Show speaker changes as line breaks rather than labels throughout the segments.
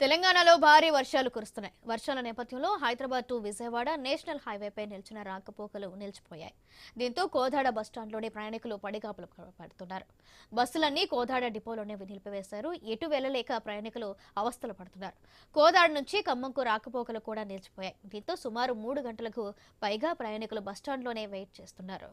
తెలంగాణలో భారీ వర్షాలు కురుస్తున్నాయి. వర్షాల నేపథ్యంలో హైదరాబాద్ టు విజయవాడ నేషనల్ హైవేపై నిలిచిన రాకపోకలు నిలిచిపోయాయి. దీంతో కోదాడ బస్టాండ్లోని ప్రయాణికులు పడిగాపులు పడుతున్నారు. బస్సులన్నీ కోదాడ డిపోలోనే నిలిపివేశారు. ఎటు వెళ్ళలేక ప్రయాణికులు అవస్థలు పడుతున్నారు. కోదాడ నుంచి ఖమ్మంకు రాకపోకలు కూడా నిలిచిపోయాయి. దీంతో సుమారు మూడు గంటలకు పైగా ప్రయాణికులు బస్టాండ్లోనే వెయిట్ చేస్తున్నారు.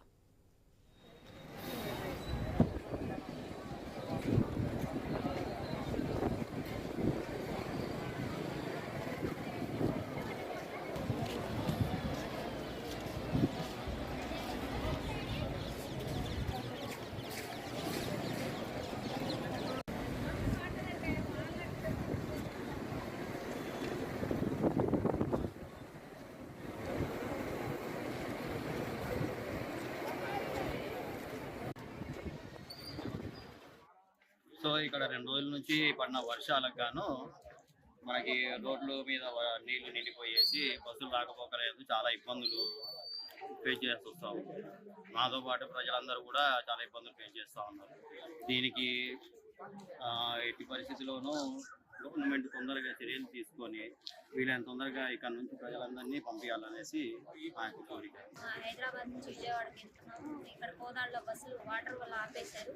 సో ఇక్కడ రెండు రోజుల నుంచి పడిన వర్షాలకు గాను మనకి రోడ్ల మీద నీళ్ళు నిండిపోయేసి బస్సులు రాకపోకలేదు చాలా ఇబ్బందులు ఫేస్ చేస్తూ వస్తాము మాతో పాటు ప్రజలందరూ కూడా చాలా ఇబ్బందులు ఫేస్ చేస్తూ ఉన్నారు. దీనికి ఎట్టి పరిస్థితిలోనూ గవర్నమెంట్ తొందరగా చర్యలు తీసుకొని వీలైన తొందరగా ఇక్కడ నుంచి ప్రజలందరినీ పంపించాలనేసి మా యొక్క కోరిక.
హైదరాబాద్ నుంచి విజయవాడకి వెళ్తున్నాము. ఇక్కడ కోదాడలో బస్సులు వాటర్ వల్ల ఆపేశారు.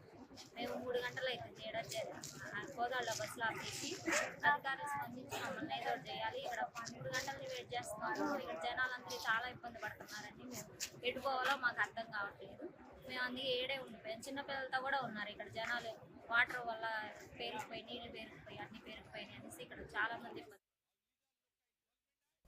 మేము మూడు గంటలు అయితే చేయడం కోదాడలో బస్సులో ఆపేసి అధికారులు స్పందించి మమ్మల్ని ఏదో చేయాలి. ఇక్కడ మూడు గంటలని వెయిట్ చేస్తున్నాము. ఇక్కడ జనాలందరూ చాలా ఇబ్బంది పడుతున్నారండి మేము ఎటు పోవాలో మాకు అర్థం కావట్లేదు. మేము అందుకే ఏడే ఉండిపోయాం. చిన్నపిల్లలతో కూడా ఉన్నారు ఇక్కడ జనాలు. వాటర్ వల్ల పేరుకుపోయి నీళ్ళు పేరుకుపోయి అన్ని పేరుకుపోయినాయి అనేసి ఇక్కడ చాలా మంది ఇబ్బంది